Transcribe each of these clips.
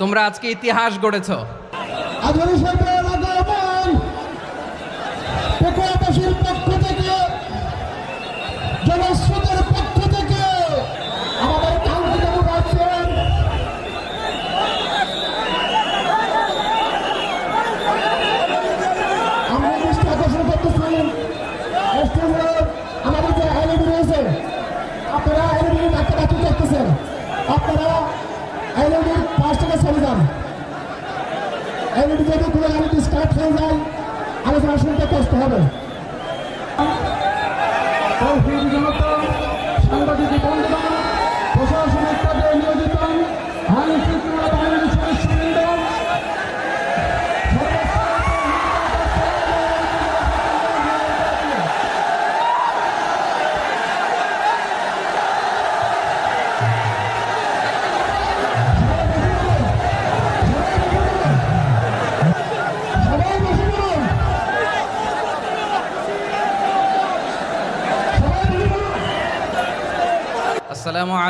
তোমরা আজকে ইতিহাস গড়েছ। আপনারা আপনারা এলইডির পাঁচ টাকা চলে যান এলইডি যদি কোনো এলইডি স্টার্ট হয়ে যায় আলোচনা শুনতে কষ্ট হবে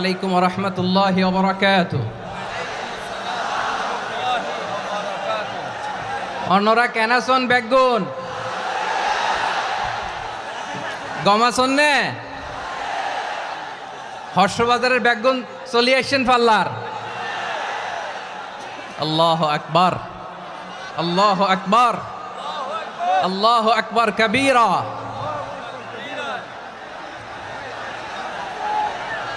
আলাইকুম রহমতুল্লাহ বরাকাত অন্যরা কেনাসন বেগুন? গমাসন নে? হর্ষবাজারের বেগুন চলি আসছেন পাল্লার। আল্লাহ আকবার। আল্লাহ আকবার। আল্লাহ আকবার কবীরা।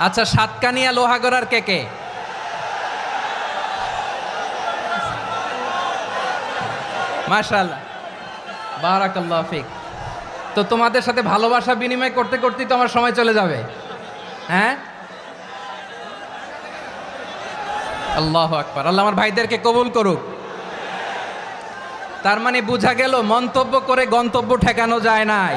আচ্ছা সাতকানিয়া লোহাগড়ার কে কে? মাশাল্লাহ বারাকাল্লাহ ফিক। তো তোমাদের সাথে ভালোবাসা বিনিময় করতে করতেই তো আমার সময় চলে যাবে। হ্যাঁ? আল্লাহ আকবার। আল্লাহ আমার ভাইদেরকে কবুল করুক। তার মানে বোঝা গেল, মন্তব্য করে গন্তব্য ঠেকানো যায় নাই।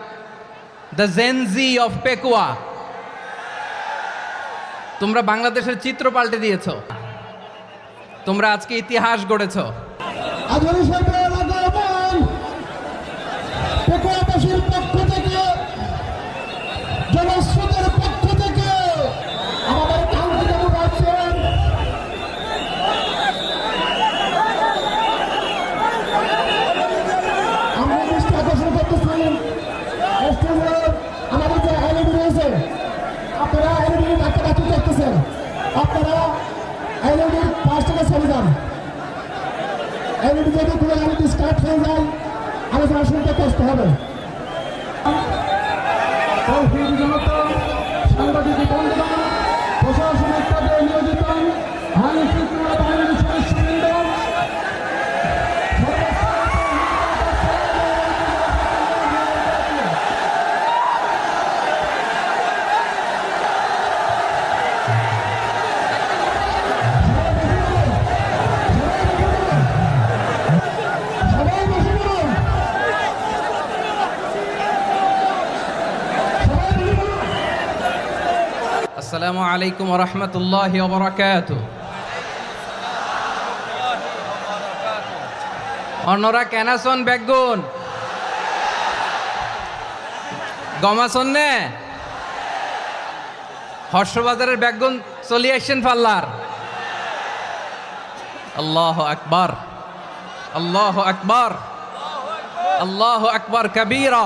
the Gen Z of Pekua তোমরা বাংলাদেশের চিত্র পাল্টে দিয়েছ। তোমরা আজকে ইতিহাস গড়েছো। পক্ষ থেকে থেকে স্টেজে আমাদের যে এলইডি রয়েছে আপনারা এলইডি ধাক্কা ধাক্কি করতেছেন আপনারা এলইডির পাশ থেকে যান এলইডি যদি কোনো এলইডি স্টার্ট হয়ে যায়। আলোচনা শুনতে কষ্ট হবে। সাংবাদিক আসসালামু আলাইকুম রহমতুল্লাহ ওবরাকাত অন্যরা কেনাসন বেগুন? গমাসন নে? হর্ষবাজারের বেগুন চলি আসছেন পাল্লার। আল্লাহ আকবার। আল্লাহ আকবার। আল্লাহ আকবার কবীরা।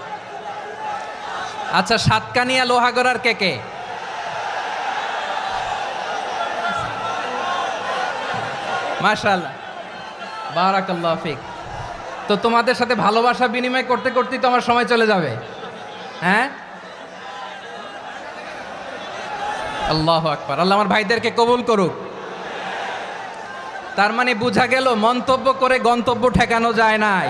আচ্ছা সাতকানিয়া লোহাগড়ার কে কে? মার্শাল বারাকাল্লাফিক তো তোমাদের সাথে ভালোবাসা বিনিময় করতে করতেই তো আমার সময় চলে যাবে। হ্যাঁ? আল্লাহ আকবার। আল্লাহ আমার ভাইদেরকে কবুল করুক। তার মানে বোঝা গেল, মন্তব্য করে গন্তব্য ঠেকানো যায় নাই।